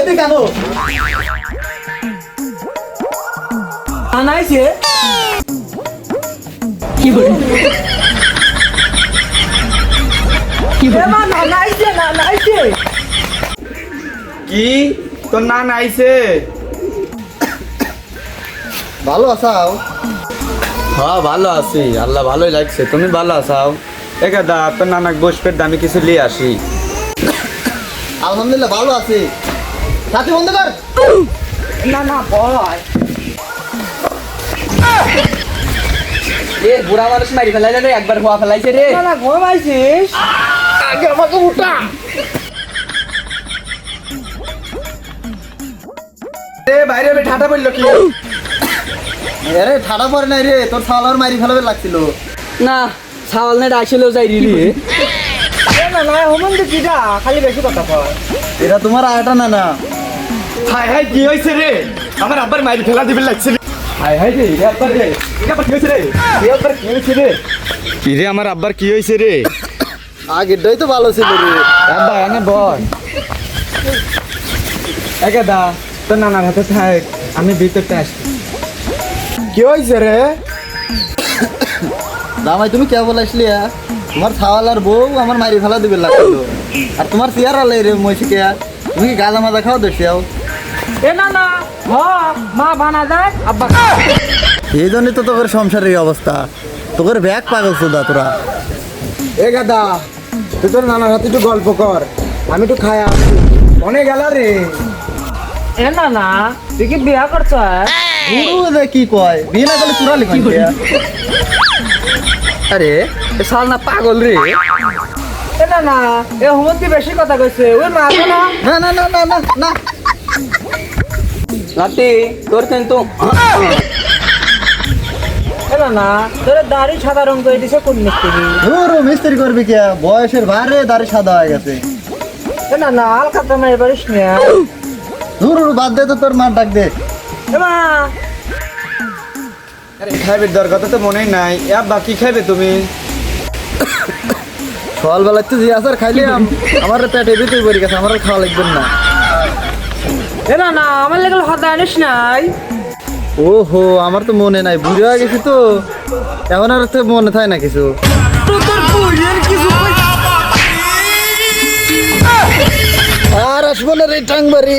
এতে কেন আনাইছে। কি বলে? মা নানাইছে নানাইছে। কি? তোর নান আইছে। ভালো আসাও হ্যাঁ ভালো আছি। আল্লাহ ভালোই লাগছে। তুমি ভালো আসাও একা দা তোর নানাক বসপের দামি কিছু লিয়ে আসি। আলহামদুলিল্লাহ ভালো আছি। সাথে বন্ধ কর। না না বয় এ বুড়া মানুষ মারি ফেলাই রে একবার হওয়া ফেলাইছে রে। না না ঘুমাইছিস আগে আমাকে উঠা। এ বাইরে বে ঠাটা কি? আরে ঠাডা পরে নাই রে তোর সালার মারি ফেলাবে লাগছিল। না যাই রে। এ না না হোমন তো কিটা খালি বেশি কথা কয়। এটা তোমার আয়টা না না। হাই হাই কি হয়েছে রে? আমার আব্বার মাইরি ফেলা দিবে লাগছে হাই হাই রে আব্বার রে আব্বার কি হয়েছে রে? আব্বার কি হয়েছে রে? কি রে আমার আব্বার কি হয়েছে রে? আগেরটাই তো ভালো ছিল রে। আব্বা এনে বল একা দা তোর নানার হাতে থাক আমি ভিতরটা আসছি। কি হয়েছে রে? দামাই তুমি কে বলে আসলি হ্যাঁ? তোমার ছাওয়ালার বউ আমার মারি ফেলা দিবে লাগছিল। আর তোমার চেয়ার আলাই রে মইছে কে তুমি কি গাঁজা মাজা খাও দেখছিও এ না না হ মা বানা দেয় আব্বা এই জন্যই তো তোদের সংসারের অবস্থা। তোদের ব্যাগ পাগল সুদা তোরা। এ গাদা তুই তোর নানার হাতে একটু গল্প কর। আমি একটু খাই আসি। অনেক গেল রে। এ না না তুই কি বিয়া করছ গুরু রে কি কয়? বিয়ে না করলে চুরালি কি আরে এ শাল না পাগল রে। এ না না এ হোমন কি বেশি কথা কইছে। ওই মা না না না না না না। লাটি তোর কিন্তু না না তোর দাড়ি সাদা রং করে দিছে কোন মিস্ত্রি? ধুরু মিস্ত্রি করবি কে? বয়সের ভারে দাড়ি সাদা হয়ে গেছে। না না আলকা তো মাই পারিস না। ধুরু বাদ দে তো তোর ডাক দে। এ মা! আরে খাইবে দর তো মনেই নাই। এ আব্বা কি খাইবে তুমি? সকালবেলা তো যে আসার খাইলাম। আমার পেটে ভিতরে পড়ে গেছে আমার খাওয়া লাগবে না। এ না না আমার লেগে হাতে আনিস নাই। ওহো আমার তো মনে নাই বুড়ে হয়ে গেছি তো। এখন আর তো মনে থাকে না কিছু। আর আসব না রে টাং বাড়ি